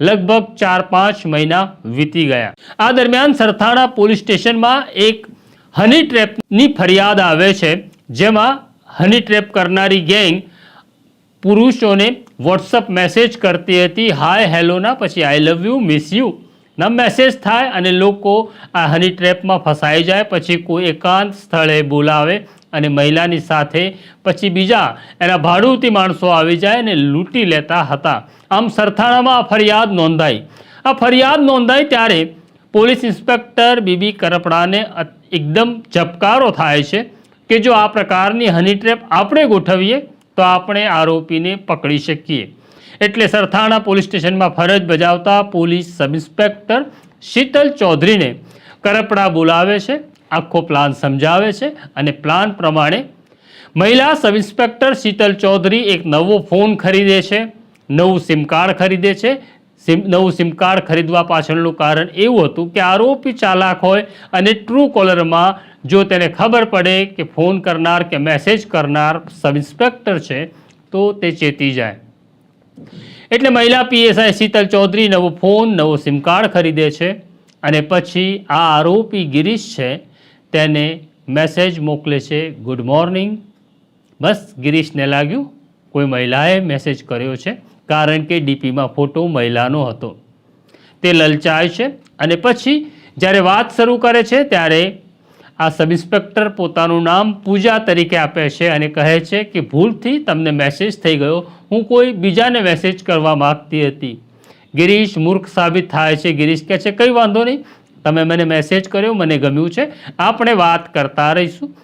લગભગ ચાર પાંચ મહિના વીતી ગયા. આ દરમિયાન સરથાણા પોલીસ સ્ટેશનમાં એક હની ટ્રેપની ફરિયાદ આવે છે, જેમાં હની ટ્રેપ કરનારી ગેંગ પુરુષોને વોટ્સઅપ મેસેજ કરતી હતી, હાય હેલોના પછી I love you miss you ના મેસેજ થાય અને લોકો આ હની ટ્રેપમાં ફસાઈ જાય, પછી કોઈ એકાંત સ્થળે બોલાવે અને મહિલાની સાથે પછી બીજા એના ભાડુતી માણસો આવી જાય અને લૂંટી લેતા હતા. આમ સરથાણામાં આ ફરિયાદ નોંધાઈ. આ ફરિયાદ નોંધાઈ ત્યારે પોલીસ ઇન્સ્પેક્ટર બીબી કરપડાને એકદમ ઝબકારો થાય છે કે જો આ પ્રકારની હની ટ્રેપ આપણે ગોઠવીએ તો આપણે આરોપીને પકડી શકીએ. એટલે સરથાણા પોલીસ સ્ટેશનમાં ફરજ બજાવતા પોલીસ સબ ઇન્સ્પેક્ટર શીતલ ચૌધરીને કરપડા બોલાવે છે આખો પ્લાન સમજાવે છે અને પ્લાન પ્રમાણે મહિલા સબ ઇન્સ્પેક્ટર શીતલ ચૌધરી એક નવો ફોન ખરીદે છે, નવું સિમ કાર્ડ ખરીદે છે. સિમ નવું સિમ કાર્ડ ખરીદવા પાછળનું કારણ એવું હતું કે આરોપી ચાલાક હોય અને ટ્રુ કોલરમાં જો તેને ખબર પડે કે ફોન કરનાર કે મેસેજ કરનાર સબ ઇન્સ્પેક્ટર છે, તો તે ચેતી જાય. એટલે મહિલા પીએસઆઈ શીતલ ચૌધરી નવો ફોન નવો સિમ કાર્ડ ખરીદે છે અને પછી આ આરોપી ગિરીશ છે તેને મેસેજ મોકલે છે ગુડ મોર્નિંગ બસ ગિરીશને લાગ્યું, કોઈ મહિલાએ મેસેજ કર્યો છે, કારણ કે ડીપીમાં ફોટો મહિલાનો હતો. તે લલચાય છે અને પછી જ્યારે વાત શરૂ કરે છે, ત્યારે આ સબ ઇન્સ્પેક્ટર પોતાનું નામ પૂજા તરીકે આપે છે અને કહે છે કે, ભૂલથી તમને મેસેજ થઈ ગયો. હું કોઈ બીજાને મેસેજ કરવા માગતી હતી. ગિરીશ મૂર્ખ સાબિત થાય છે. ગિરીશ કહે છે, કંઈ વાંધો નહીં. તમે મને મેસેજ કર્યો મને ગમ્યું છે. આપણે વાત કરતા રહીશું.